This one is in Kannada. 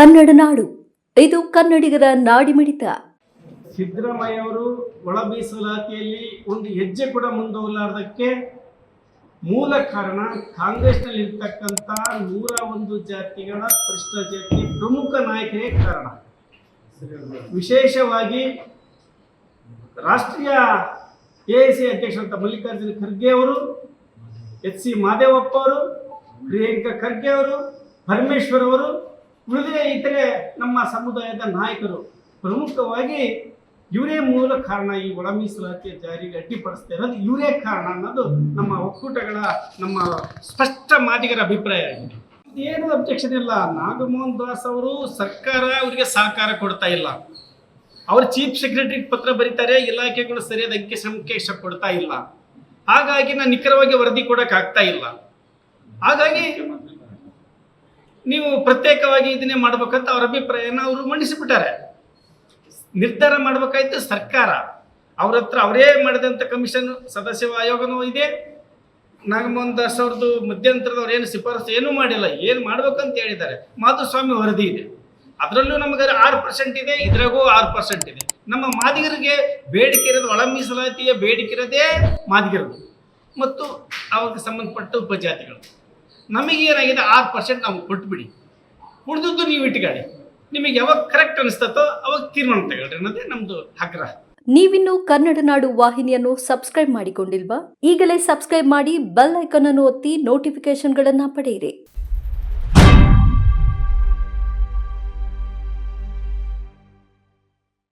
ಕನ್ನಡ ನಾಡು. ಇದು ಕನ್ನಡಿಗರ ನಾಡಿಮಿಡಿತ. ಸಿದ್ದರಾಮಯ್ಯ ಅವರು ಒಳ ಮೀಸಲಾತಿಯಲ್ಲಿ ಒಂದು ಹೆಜ್ಜೆ ಕೂಡ ಮುಂದೋಗಲಾರದಕ್ಕೆ ಮೂಲ ಕಾರಣ ಕಾಂಗ್ರೆಸ್ನಲ್ಲಿ ಇರ್ತಕ್ಕಂಥ ನೂರ ಒಂದು ಜಾತಿಗಳ ಪರಿಷ್ಠ ಜಾತಿ ಪ್ರಮುಖ ನಾಯಕರೇ ಕಾರಣ. ವಿಶೇಷವಾಗಿ ರಾಷ್ಟ್ರೀಯ ಎ ಸಿ ಅಧ್ಯಕ್ಷರಂತ ಮಲ್ಲಿಕಾರ್ಜುನ ಖರ್ಗೆ ಅವರು, ಎಚ್ ಸಿ ಮಾದೇವಪ್ಪ ಅವರು, ಪ್ರಿಯಾಂಕಾ ಖರ್ಗೆ ಅವರು, ಪರಮೇಶ್ವರ್ ಅವರು ಉಳಿದ ಇತರೆ ನಮ್ಮ ಸಮುದಾಯದ ನಾಯಕರು ಪ್ರಮುಖವಾಗಿ ಇವರೇ ಮೂಲ ಕಾರಣ ಈ ಒಳ ಮೀಸಲಾತಿಯ ಜಾರಿಗೆ ಅಡ್ಡಿಪಡಿಸ್ತಾ ಇರೋದು ಇವರೇ ಕಾರಣ ಅನ್ನೋದು ನಮ್ಮ ಒಕ್ಕೂಟಗಳ ನಮ್ಮ ಸ್ಪಷ್ಟ ಮಾತಿಗರ ಅಭಿಪ್ರಾಯ ಆಗಿದೆ. ಏನು ಅಬ್ಜೆಕ್ಷನ್ ಇಲ್ಲ. ನಾಗಮೋಹನ್ ದಾಸ್ ಅವರು ಸರ್ಕಾರ ಅವರಿಗೆ ಸಹಕಾರ ಕೊಡ್ತಾ ಇಲ್ಲ. ಅವರು ಚೀಫ್ ಸೆಕ್ರೆಟರಿ ಪತ್ರ ಬರೀತಾರೆ, ಇಲಾಖೆಗಳು ಸರಿಯಾದ ಅಂಕಿ ಸಂಖ್ಯೆ ಕೊಡ್ತಾ ಇಲ್ಲ. ಹಾಗಾಗಿ ನಾನು ನಿಖರವಾಗಿ ವರದಿ ಕೊಡೋಕ್ಕಾಗ್ತಾ ಇಲ್ಲ. ಹಾಗಾಗಿ ನೀವು ಪ್ರತ್ಯೇಕವಾಗಿ ಇದನ್ನೇ ಮಾಡ್ಬೇಕಂತ ಅವ್ರ ಅಭಿಪ್ರಾಯನ ಅವರು ಮಂಡಿಸಿಬಿಟ್ಟಾರೆ. ನಿರ್ಧಾರ ಮಾಡ್ಬೇಕಾಯ್ತು ಸರ್ಕಾರ. ಅವ್ರ ಹತ್ರ ಅವರೇ ಮಾಡಿದಂಥ ಕಮಿಷನ್ ಸದಸ್ಯ ಆಯೋಗನೂ ಇದೆ. ನಾಗಮೋಹನ್ ದಾಸ್ ಅವ್ರದ್ದು ಮಧ್ಯಂತರದವ್ರು ಏನು ಶಿಫಾರಸು ಏನೂ ಮಾಡಿಲ್ಲ. ಏನು ಮಾಡ್ಬೇಕಂತ ಹೇಳಿದ್ದಾರೆ. ಮಾಧುಸ್ವಾಮಿ ವರದಿ ಇದೆ. ಅದರಲ್ಲೂ ನಮಗೆ ಆರು ಪರ್ಸೆಂಟ್ ಇದೆ, ಇದ್ರಾಗೂ ಆರು ಪರ್ಸೆಂಟ್ ಇದೆ. ನಮ್ಮ ಮಾದಿಗರಿಗೆ ಬೇಡಿಕೆ ಇರೋದು ಒಳ ಮೀಸಲಾತಿಯ ಬೇಡಿಕೆ ಇರೋದೇ ಮಾದಿಗರದು ಮತ್ತು ಅವಕ್ಕೆ ಸಂಬಂಧಪಟ್ಟ ಉಪಜಾತಿಗಳು. ನಮಗೇನಾಗಿದೆ ಆರು ಪರ್ಸೆಂಟ್ ನಾವು ಕೊಟ್ಬಿಡಿ. ಉಳಿದದ್ದು ನೀವು ಇಟ್ಕೊಳ್ಳಿ. ನಿಮಗೆ ಯಾವಾಗ ಕರೆಕ್ಟ್ ಅನಿಸ್ತತೋ ಅವಾಗ ತೀರ್ಮಾನ ತಗೊಳ್ರಿ ಅನ್ನೋದೇ ನಮ್ಮದು ಆಗ್ರಹ. ನೀವಿನ್ನು ಕನ್ನಡ ನಾಡು ವಾಹಿನಿಯನ್ನು ಸಬ್ಸ್ಕ್ರೈಬ್ ಮಾಡಿಕೊಂಡಿಲ್ವಾ? ಈಗಲೇ ಸಬ್ಸ್ಕ್ರೈಬ್ ಮಾಡಿ ಬೆಲ್ ಐಕಾನ್ ಅನ್ನು ಒತ್ತಿ ನೋಟಿಫಿಕೇಶನ್ಗಳನ್ನು ಪಡೆಯಿರಿ.